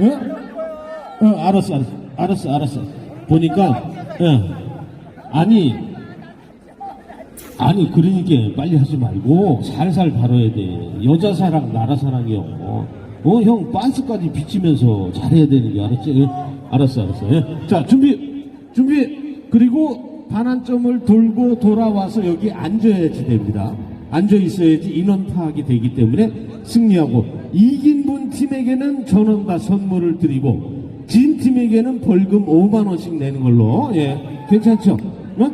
어? 어, 알았어, 알았어, 알았어, 알았어. 보니까, 어, 아니, 아니, 그러니까 빨리 하지 말고 살살 다뤄야 돼. 여자 사랑, 나라 사랑이요. 어, 형, 빤스까지 비치면서 잘해야 되는 게 알았지? 예? 알았어, 알았어. 예? 자, 준비, 준비. 그리고 반환점을 돌고 돌아와서 여기 앉아야지 됩니다. 앉아 있어야지 인원 파악이 되기 때문에 승리하고 이긴 분 팀에게는 전원과 선물을 드리고 진 팀에게는 벌금 5만 원씩 내는 걸로. 예 괜찮죠? 어?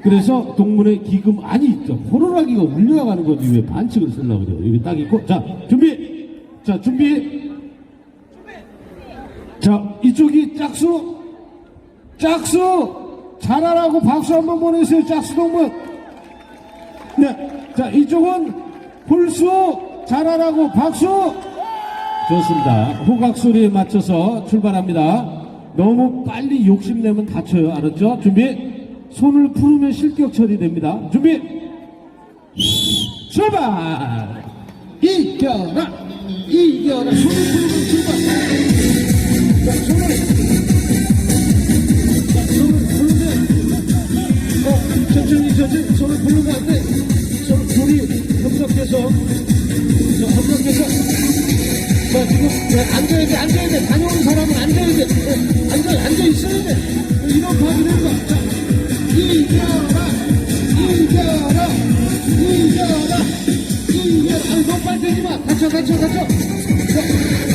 그래서 동문회 기금 아니 있죠. 호루라기가 울려가는 거지 왜 반칙을 쓰려고 그래요. 여기 딱 있고. 자 준비! 자 준비! 자 이쪽이 짝수! 짝수! 잘하라고 박수 한번 보내세요 짝수 동문 네. 자, 이쪽은 홀수 잘하라고 박수! 좋습니다. 호각 소리에 맞춰서 출발합니다. 너무 빨리 욕심내면 다쳐요. 알았죠? 준비. 손을 풀으면 실격 처리됩니다. 준비. 출발! 이겨라! 이겨라! 손을 풀으면 출발! 자, 손을. 천천히 손을 풀면 안 돼. 손, 손이 협력해서, 자, 협력해서. 자, 지금, 자, 앉아야 돼, 앉아야 돼. 다녀온 사람은 앉아야 돼. 어, 앉아, 앉아 있어야 돼. 이런 거야. 자, 이겨라, 이겨라, 이겨라, 이겨라. 빨리 되지 마. 다쳐, 다쳐, 다쳐. 자,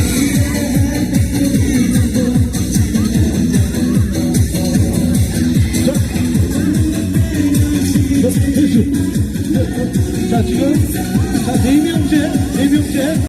자, 지금, 자, 네 명째, 네 명째.